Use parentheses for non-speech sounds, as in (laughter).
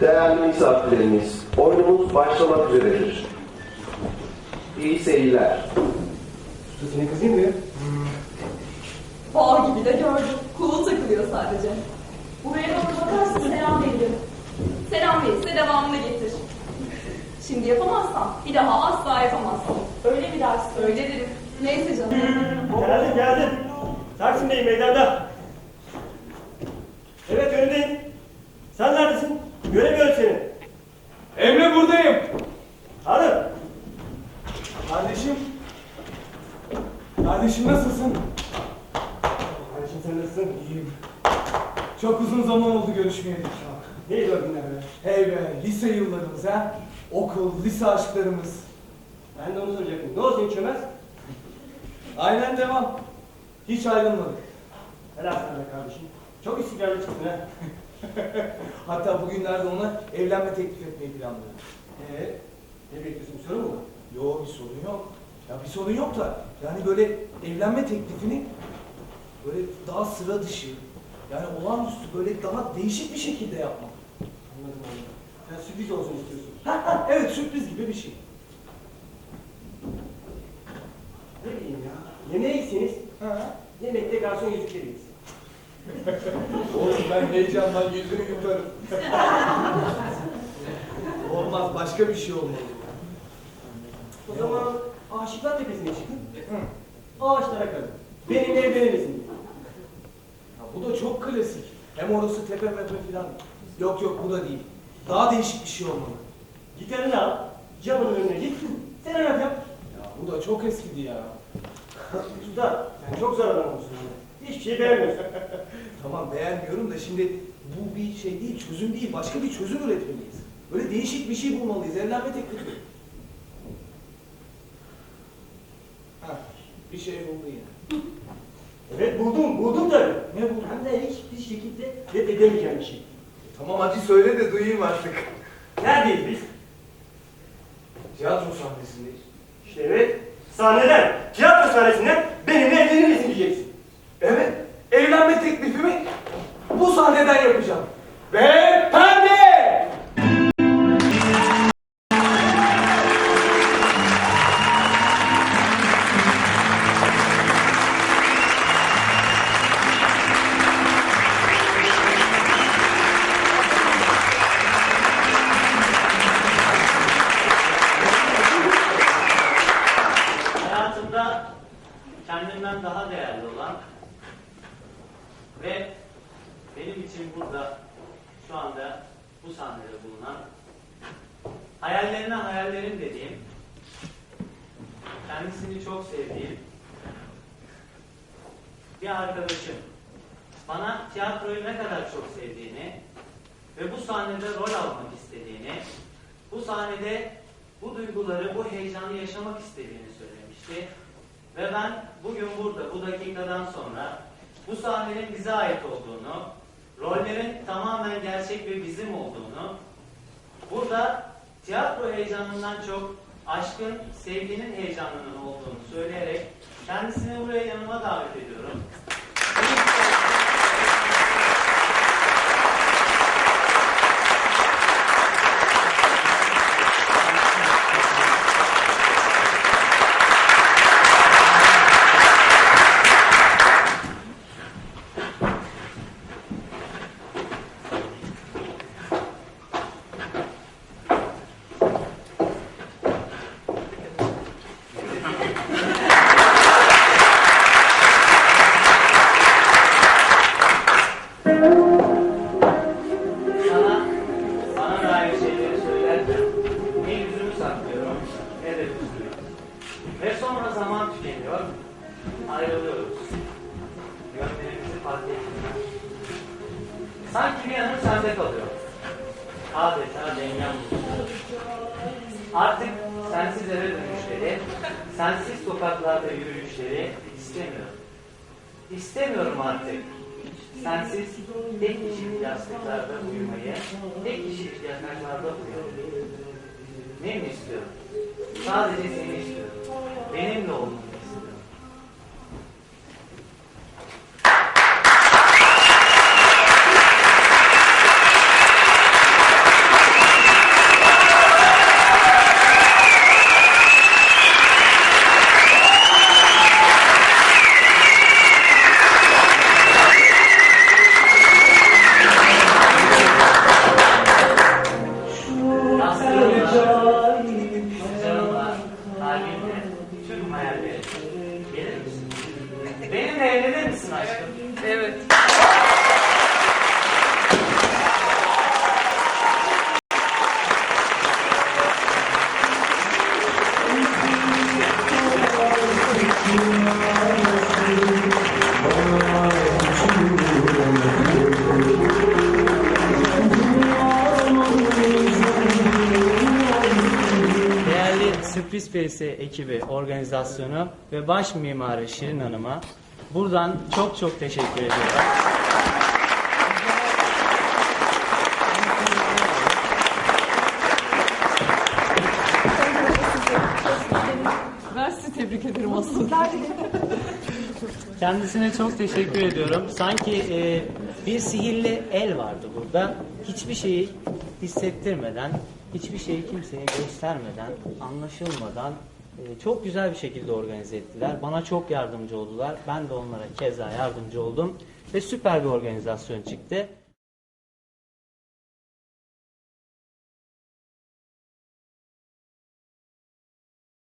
Değerli misafirlerimiz, oyunumuz başlamak üzeredir. İyi seyirler. Senin kızın mı? Bal gibi de gördüm. Kulu takılıyor sadece. Buraya doğru bakarsın selam veririm. Selam verirse devamını getir. Şimdi yapamazsam bir daha asla yapamazsın. Öyle mi dersin? Öyle derim. Neyse canım. Geldim geldim. Taksim'deyim meydanda. Evet önündeyim. Sen neredesin? Göremiyorum seni. Emre buradayım. Hanım. Kardeşim. Kardeşim nasılsın? Kardeşim sen nasılsın? İyiyim. Çok uzun zaman oldu görüşmeyeli. Neydi o günler be? Hey be, lise yıllarımız ha. Okul, lise aşklarımız. Ben de onu soracaktım. Ne olsun hiç? Aynen devam. Hiç ayrılmadık. Helal sana be kardeşim. Çok istikrarlı çıktın ha. (laughs) Hatta bugünlerde ona evlenme teklif etmeyi planlıyorum. Ee, ne bekliyorsun? Bir sorun mu var? Yo bir sorun yok. Ya bir sorun yok da yani böyle evlenme teklifini böyle daha sıra dışı yani olağanüstü böyle daha değişik bir şekilde yapmak. Anladım anladım. Sen sürpriz olsun istiyorsun. Ha, ha, evet sürpriz gibi bir şey. Ne bileyim ya. Yemeğe gitseniz Ha. yemekte garson yüzükleri gitsin. (laughs) Oğlum ben heyecandan yüzünü yutarım. (laughs) Olmaz başka bir şey olmalı. O zaman Aşıklar Tepesi'ne çıkın. Ağaçlara kalın. Benimle evlenir misin? Bu da çok klasik. Hem orası tepe mepe filan. Yok yok bu da değil. Daha değişik bir şey olmalı. Gitarını al. Camının önüne git. Serenat yap. Ya bu da çok eskidi ya. (laughs) Usta sen çok olsun. Hiçbir şey beğenmiyorsun. (laughs) Tamam beğenmiyorum da şimdi bu bir şey değil, çözüm değil. Başka bir çözüm üretmeliyiz. Böyle değişik bir şey bulmalıyız. Evlenme teklifi. Ha, bir şey buldu yine. evet buldum, buldum tabii. Ne buldun? Hem de hiçbir şekilde reddedemeyeceğim bir şey. Tamam hadi söyle de duyayım artık. Neredeyiz biz? Tiyatro sahnesindeyiz. İşte evet. Sahneden, tiyatro sahnesinden benimle evlenir misin diyeceksin. Evet, evlenme teklifimi bu sahneden yapacağım. Ve perde! Ve benim için burada şu anda bu sahnede bulunan hayallerine hayallerim dediğim kendisini çok sevdiğim bir arkadaşım bana tiyatroyu ne kadar çok sevdiğini ve bu sahnede rol almak istediğini bu sahnede bu duyguları, bu heyecanı yaşamak istediğini söylemişti. Ve ben bugün burada, bu dakikadan sonra bu sahnenin bize ait olduğunu, rollerin tamamen gerçek ve bizim olduğunu, burada tiyatro heyecanından çok aşkın, sevginin heyecanının olduğunu söyleyerek kendisini buraya yanıma davet ediyorum. Ayrılıyoruz. Yönlerimizi fark etmiyor. Sanki bir yanım sende kalıyor. Adeta dengem. Artık sensiz eve dönüşleri, sensiz sokaklarda yürüyüşleri istemiyorum. İstemiyorum artık. Sensiz tek kişilik yastıklarda uyumayı, tek kişilik yataklarda uyumayı. Ne mi istiyorum? Sadece seni istiyorum. Benimle olmanı Evet. Sürpriz PS ekibi organizasyonu ve baş mimarı Şirin Hanım'a buradan çok çok teşekkür ediyorum. Ben sizi tebrik ederim aslında. Kendisine çok teşekkür ediyorum. Sanki e, bir sihirli el vardı burada. Hiçbir şeyi hissettirmeden, hiçbir şeyi kimseye göstermeden, anlaşılmadan çok güzel bir şekilde organize ettiler. Bana çok yardımcı oldular. Ben de onlara keza yardımcı oldum ve süper bir organizasyon çıktı.